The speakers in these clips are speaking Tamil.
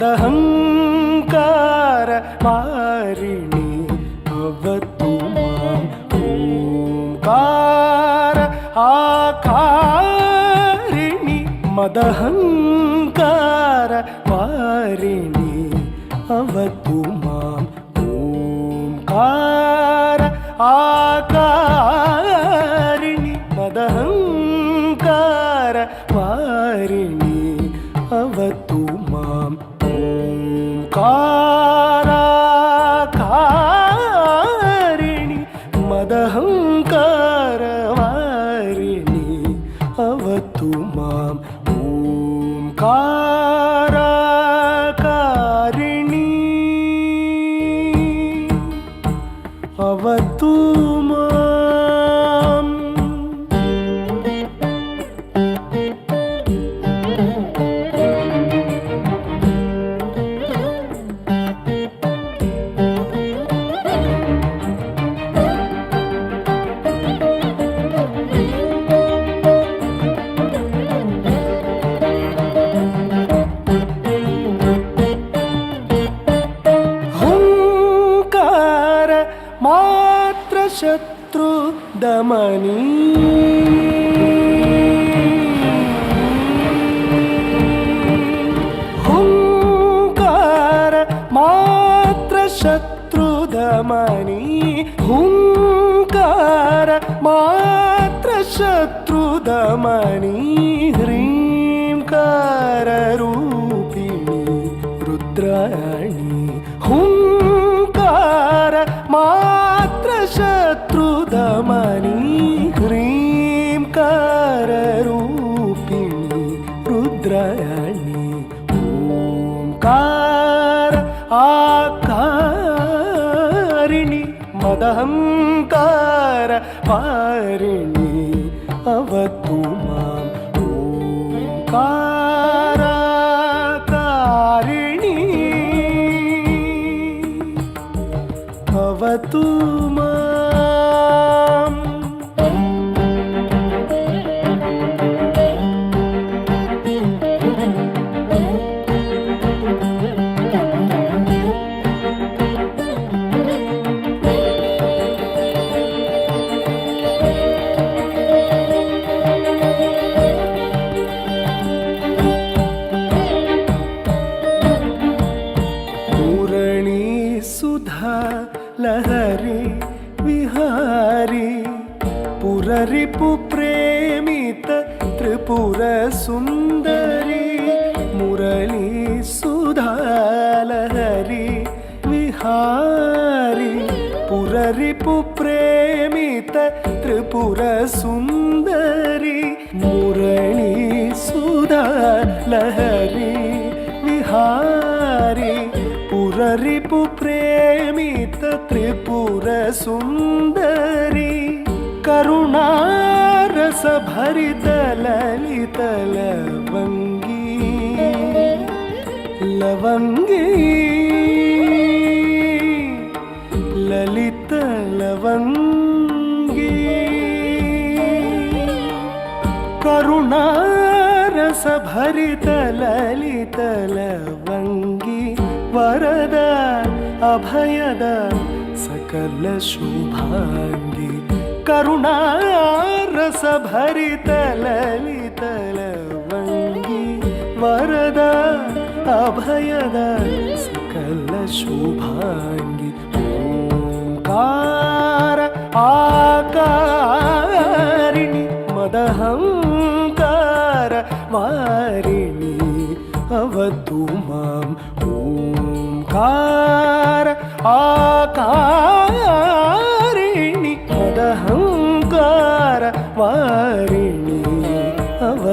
மதஹங்கார மாரிணி भवतु मां ॐकार आकारिणि मदहङ्कार पारिणि अवतु मां ॐकार आकारिणि मदहङ्कार पारिणि ह्रीं ह्रीं काररूपिणी रुद्राणी हुङ्कार मात्रशत्रुदमनी ह्रीं काररूपिणी रुद्राणी ॐकार आकारिणि मदहङ्कार पारिणि अवतु मा िणी भवतु విహరి విహారి పురరిపు ప్రేమిత త్రిపుర సుందరి మురళీ సుధాలహరి విహారి పురరిపు ప్రేమిత త్రిపుర సుందరి మురళీ సుధాలహరి విహారి పురరిపు ప్రేమిత త్రిపుర సుందరి కరుణారస భరిత లలితల వంగి లవంగి లలిత లవంగి కరుణారస భరిత లలితల వంగి వరద अभयद सकल शुभाङ्गी करुणारस भरित ललित लवङ्गी वरद अभयद सकल शुभाङ्गी ओङ्कार आकारिणि मदहङ्कार वारिणि अवतु माम् ओङ्कार ആകാരിണി അതഹങ്കാര വാരിണി അവ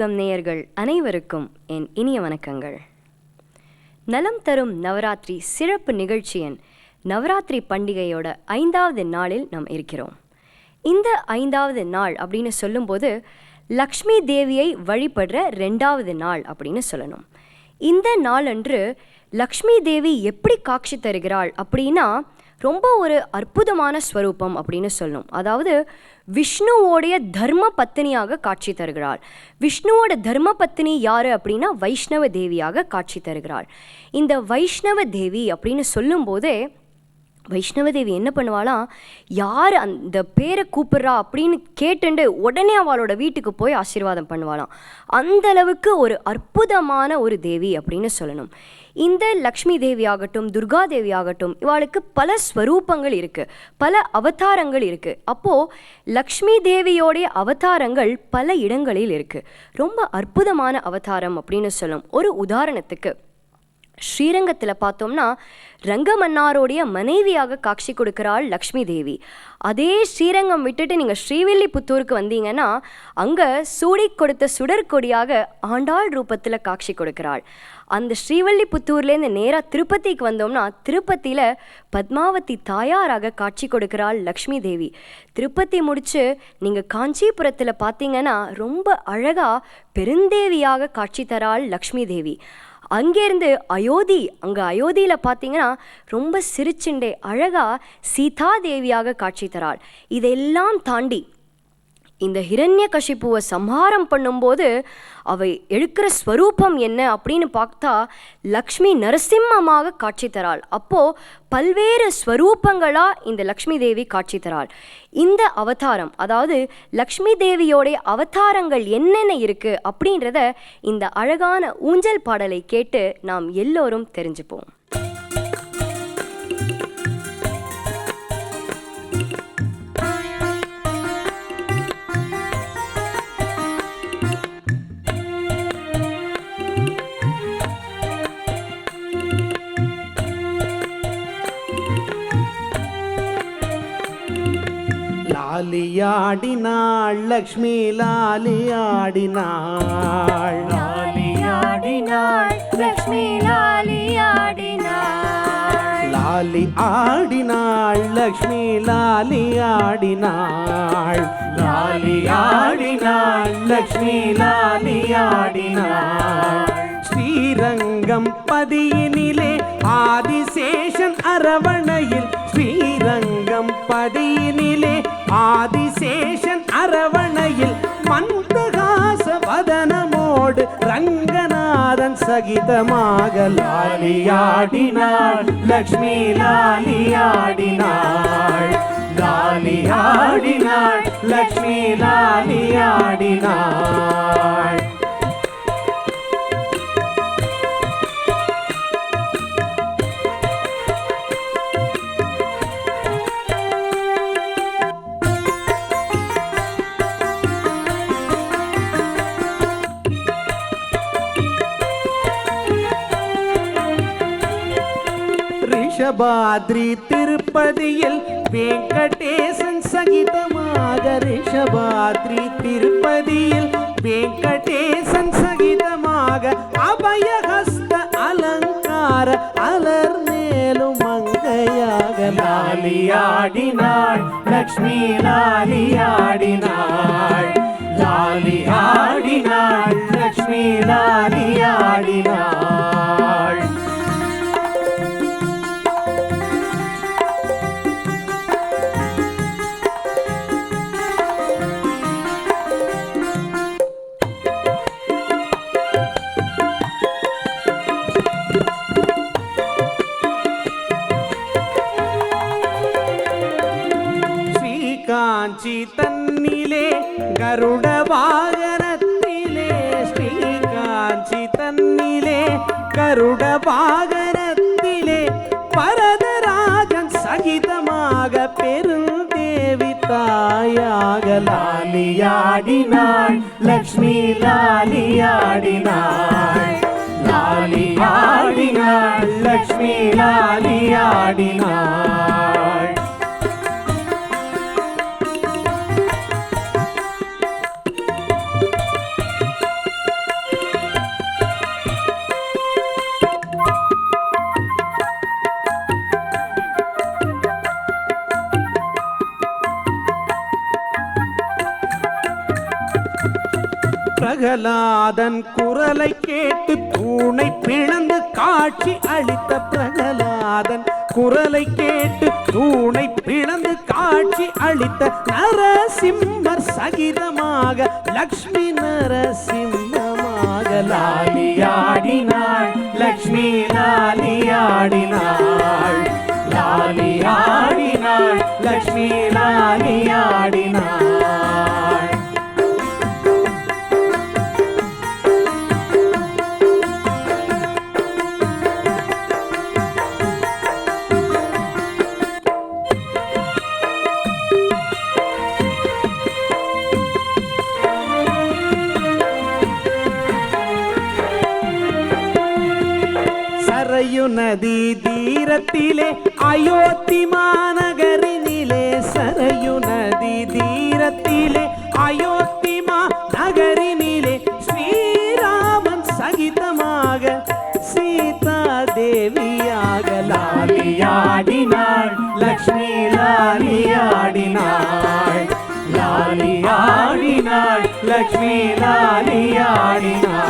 யுகம் நேயர்கள் அனைவருக்கும் என் இனிய வணக்கங்கள். நலம் தரும் நவராத்திரி சிறப்பு நிகழ்ச்சியின் நவராத்திரி பண்டிகையோட ஐந்தாவது நாளில் நாம் இருக்கிறோம். இந்த ஐந்தாவது நாள் அப்படின்னு சொல்லும்போது லக்ஷ்மி தேவியை வழிபடுற ரெண்டாவது நாள் அப்படின்னு சொல்லணும். இந்த நாளன்று லக்ஷ்மி தேவி எப்படி காட்சி தருகிறாள் அப்படின்னா ரொம்ப ஒரு அற்புதமான ஸ்வரூபம் அப்படின்னு சொல்லணும். அதாவது விஷ்ணுவோடைய தர்ம பத்தினியாக காட்சி தருகிறாள். விஷ்ணுவோட தர்ம பத்தினி யார் அப்படின்னா வைஷ்ணவ தேவியாக காட்சி தருகிறாள். இந்த வைஷ்ணவ தேவி அப்படின்னு சொல்லும்போதே வைஷ்ணவதேவி என்ன பண்ணுவாளாம் யார் அந்த பேரை கூப்பிட்றா? அப்படின்னு கேட்டுண்டு உடனே அவளோட வீட்டுக்கு போய் ஆசீர்வாதம் பண்ணுவாளாம். அந்த அளவுக்கு ஒரு அற்புதமான ஒரு தேவி அப்படின்னு சொல்லணும். இந்த லக்ஷ்மி தேவி ஆகட்டும் துர்கா தேவி ஆகட்டும் இவாளுக்கு பல ஸ்வரூபங்கள் இருக்கு பல அவதாரங்கள் இருக்கு. அப்போ லக்ஷ்மி தேவியோடைய அவதாரங்கள் பல இடங்களில் இருக்கு. ரொம்ப அற்புதமான அவதாரம் அப்படின்னு சொல்லும். ஒரு உதாரணத்துக்கு ஸ்ரீரங்கத்தில் பார்த்தோம்னா ரங்கமன்னாரோடைய மனைவியாக காட்சி கொடுக்கிறாள் லக்ஷ்மி தேவி. அதே ஸ்ரீரங்கம் விட்டுட்டு நீங்கள் ஸ்ரீவில்லிபுத்தூருக்கு வந்தீங்கன்னா அங்கே சூடி கொடுத்த சுடற்கொடியாக ஆண்டாள் ரூபத்தில் காட்சி கொடுக்கிறாள். அந்த ஸ்ரீவல்லிபுத்தூர்லேருந்து நேராக திருப்பதிக்கு வந்தோம்னா திருப்பதியில் பத்மாவதி தாயாராக காட்சி கொடுக்கிறாள் லக்ஷ்மி தேவி. திருப்பதி முடித்து நீங்கள் காஞ்சிபுரத்தில் பார்த்தீங்கன்னா ரொம்ப அழகாக பெருந்தேவியாக காட்சி தராள் லக்ஷ்மி தேவி. அங்கேருந்து அயோத்தி அங்கே அயோத்தியில் பார்த்தீங்கன்னா ரொம்ப சிரிச்சுண்டே அழகாக சீதா தேவியாக காட்சி தராள். இதெல்லாம் தாண்டி இந்த ஹிரண்ய கஷிப்புவை சம்ஹாரம் பண்ணும்போது அவை எழுக்கிற ஸ்வரூபம் என்ன அப்படின்னு பார்த்தா லக்ஷ்மி நரசிம்மமாக காட்சி தராள். அப்போது பல்வேறு ஸ்வரூபங்களாக இந்த லக்ஷ்மி தேவி காட்சி தராள். இந்த அவதாரம் அதாவது லக்ஷ்மி தேவியோடைய அவதாரங்கள் என்னென்ன இருக்குது அப்படின்றத இந்த அழகான ஊஞ்சல் பாடலை கேட்டு நாம் எல்லோரும் தெரிஞ்சுப்போம். லாலியாடினாள் லக்ஷ்மி லாலியாடினாள் லாலியாடினாள் லக்ஷ்மி லாலியாடினாள் லாலி ஆடினாள் லக்ஷ்மி லாலியாடினாள் லாலியாடினாள் லக்ஷ்மி லாலியாடினாள் ஸ்ரீரங்கம் பதியினிலே ஆதிசேஷன் அரவணையில் ஸ்ரீரங்கம் பதியினிலே ஆதிசேஷன் அரவணையில் மந்தகாச வதனமோடு ரங்கநாதன் சகிதமாக லாலியாடினாள் லக்ஷ்மி லாலியாடினாள் லாலியாடினாள் லக்ஷ்மி லாலியாடினாள். பாத்ரி திருப்பதியில் வெங்கடேசன் சகிதமாக ரிஷபாத்ரி திருப்பதியில் வெங்கடேசன் சகிதமாக அபயஹஸ்த அலங்கார அலர் மேலும் மங்கையாக லாலியாடினாள். லக்ஷ்மி லாலியாடினாள். லாலியாடினாள். லக்ஷ்மி லாலியாடினாள். தன்னிலே கருட வாகனத்திலே ஸ்ரீகாஞ்சி தன்னிலே கருட வாகனத்திலே பரதராஜன் சகிதமாக பெருந்தேவி தாயாக லாலியாடினாள் லக்ஷ்மி லாலியாடினாள். லாலியாடினாள் லக்ஷ்மி லாலியாடினாள். பிரகலாதன் குரலை கேட்டு தூணை பிளந்து காட்சி அளித்த பிரகலாதன் குரலை கேட்டு தூணை பிளந்து காட்சி அளித்த நரசிம்மர் சகிதமாக லக்ஷ்மி நரசிம்மமாக லாலியாடினாள் லக்ஷ்மி லாலியாடினாள் லாலியாடினாள் லக்ஷ்மி லாலியாடி லாலியாடினாள் லாலியாடினாள் லக்ஷ்மி லாலியாடினாள்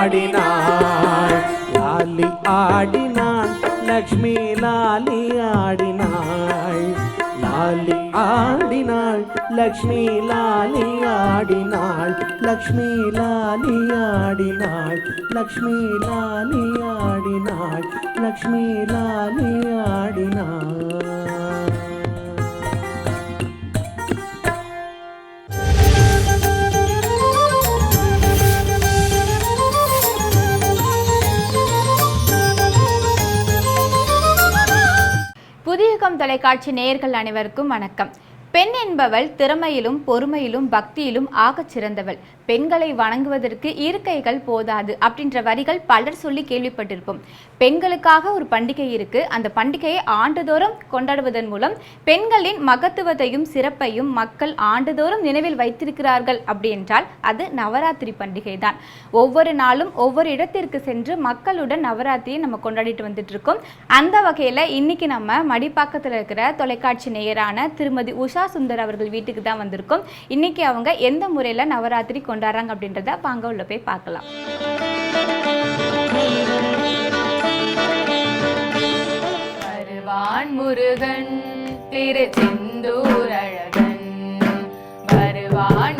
லாலியாடினாள் லாலி ஆடினாள் லக்ஷ்மி லாலி ஆடினாள். லாலி ஆடினாள் லக்ஷ்மி லாலி ஆடினாள். லக்ஷ்மி லாலி ஆடினாள் லக்ஷ்மி லாலி ஆடினாள். லக்ஷ்மி லாலி ஆடினாள். புதியகம் தொலைக்காட்சி நேயர்கள் அனைவருக்கும் வணக்கம். பெண் என்பவள் திறமையிலும் பொறுமையிலும் பக்தியிலும் ஆகச் சிறந்தவள் பெண்களை வணங்குவதற்கு இருக்கைகள் போதாது அப்படின்ற வரிகள் பலர் சொல்லி கேள்விப்பட்டிருப்போம். பெண்களுக்காக ஒரு பண்டிகை இருக்கு. அந்த பண்டிகையை ஆண்டுதோறும் கொண்டாடுவதன் மூலம் பெண்களின் மகத்துவத்தையும் சிறப்பையும் மக்கள் ஆண்டுதோறும் நினைவில் வைத்திருக்கிறார்கள் அப்படி என்றால் அது நவராத்திரி பண்டிகை தான் ஒவ்வொரு நாளும் ஒவ்வொரு இடத்திற்கு சென்று மக்களுடன் நவராத்திரியை நம்ம கொண்டாடிட்டு வந்துட்டு இருக்கோம் அந்த வகையில் இன்னைக்கு நம்ம மடிப்பாக்கத்தில் இருக்கிற தொலைக்காட்சி நேயரான திருமதி உஷா சுந்தர் அவர்கள் வீட்டுக்கு தான் வந்திருக்கோம். இன்னைக்கு அவங்க எந்த முறையில் நவராத்திரி கொண்டாடுறாங்க அப்படின்றத வாங்க உள்ள போய் பார்க்கலாம். வருவான் முருகன் திருச்செந்தூர் அழகன். வருவான்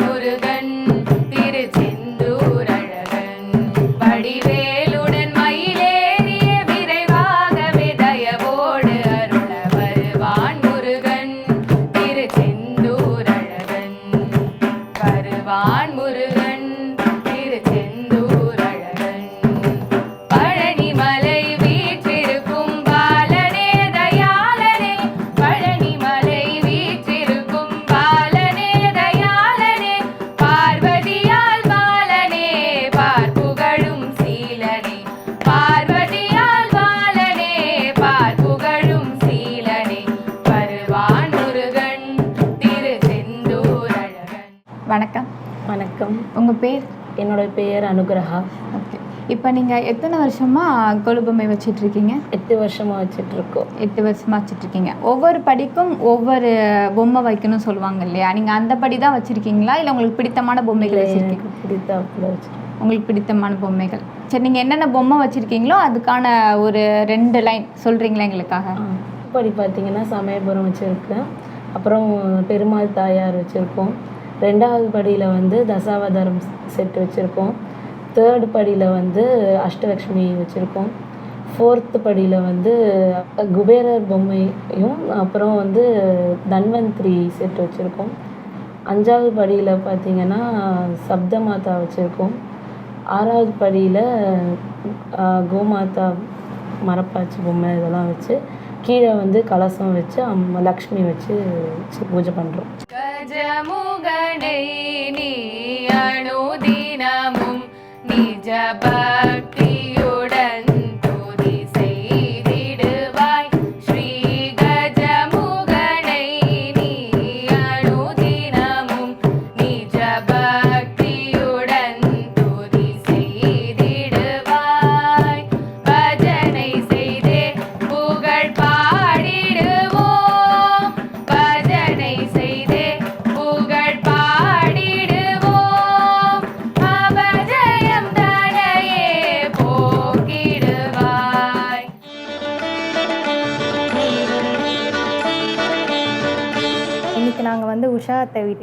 என்னோட பெயர் அனுகிரகா. ஓகே. இப்போ நீங்கள் எத்தனை வருஷமாக கொலுபொம்மை வச்சிட்டு இருக்கீங்க எட்டு வருஷமா வச்சுட்டு இருக்கோம் எட்டு வருஷமாக வச்சிட்டு இருக்கீங்க ஒவ்வொரு படிக்கும் ஒவ்வொரு பொம்மை வைக்கணும்னு சொல்லுவாங்க இல்லையா? நீங்கள் அந்த படி தான் வச்சுருக்கீங்களா? இல்லை உங்களுக்கு பிடித்தமான பொம்மைகள் வச்சுருக்கீங்க? எனக்கு பிடித்தாப்புல வச்சிருக்கோம். உங்களுக்கு பிடித்தமான பொம்மைகள். சரி நீங்கள் என்னென்ன பொம்மை வச்சுருக்கீங்களோ அதுக்கான ஒரு ரெண்டு லைன் சொல்கிறீங்களா எங்களுக்காக? படி பார்த்தீங்கன்னா சமயபுரம் வச்சுருக்கேன். அப்புறம் பெருமாள் தாயார் வச்சுருக்கோம். ரெண்டாவது படியில் வந்து தசாவதாரம் செட் வச்சுருக்கோம். தேர்டு படியில் வந்து அஷ்டலக்ஷ்மி வச்சுருக்கோம். ஃபோர்த்து படியில் வந்து குபேரர் பொம்மையும் அப்புறம் வந்து தன்வந்திரி செட் வச்சுருக்கோம். அஞ்சாவது படியில் பார்த்தீங்கன்னா சப்த மாதா வச்சுருக்கோம். ஆறாவது படியில் கோமாதா மரப்பாச்சி பொம்மை இதெல்லாம் வச்சு கீழே வந்து கலசம் வச்சு அம்மா லக்ஷ்மி வச்சு வச்சு பூஜை பண்ணுறோம் கஜமுகனை நீ அணுதினமும் நிஜ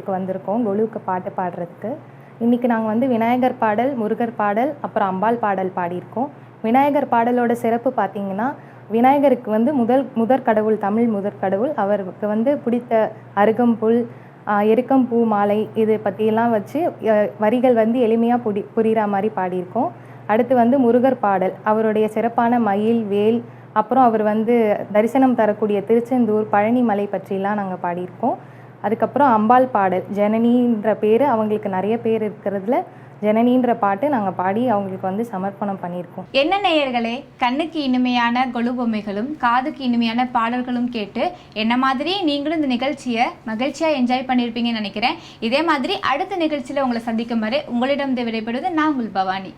அத்தை வந்திருக்கோம் கொலுவுக்கு பாட்டு பாடுறதுக்கு. இன்றைக்கி நாங்கள் வந்து விநாயகர் பாடல் முருகர் பாடல் அப்புறம் அம்பாள் பாடல் பாடியிருக்கோம். விநாயகர் பாடலோட சிறப்பு பார்த்திங்கன்னா விநாயகருக்கு வந்து முதல் முதற் கடவுள் தமிழ் முதற் கடவுள் அவருக்கு வந்து பிடித்த அருகம்புல் எருக்கம்பூ மாலை இது பற்றியெல்லாம் வச்சு வரிகள் வந்து எளிமையாக புடி புரிகிற மாதிரி பாடியிருக்கோம். அடுத்து வந்து முருகர் பாடல் அவருடைய சிறப்பான மயில் வேல் அப்புறம் அவர் வந்து தரிசனம் தரக்கூடிய திருச்செந்தூர் பழனி மலை பற்றிலாம் நாங்கள் பாடியிருக்கோம். அதுக்கப்புறம் அம்பாள் பாடல் ஜனனின்ற பேர் அவங்களுக்கு நிறைய பேர் இருக்கிறதுல ஜனனின்ற பாட்டு நாங்கள் பாடி அவங்களுக்கு வந்து சமர்ப்பணம் பண்ணியிருக்கோம். என்ன நேயர்களே கண்ணுக்கு இனிமையான கொழு பொம்மைகளும் காதுக்கு இனிமையான பாடல்களும் கேட்டு என்ன மாதிரி நீங்களும் இந்த நிகழ்ச்சியை மகிழ்ச்சியாக என்ஜாய் பண்ணியிருப்பீங்கன்னு நினைக்கிறேன். இதே மாதிரி அடுத்த நிகழ்ச்சியில் உங்களை சந்திக்கும் வரை உங்களிடம் விடைபெறுவது நான் உங்கள் பவானி.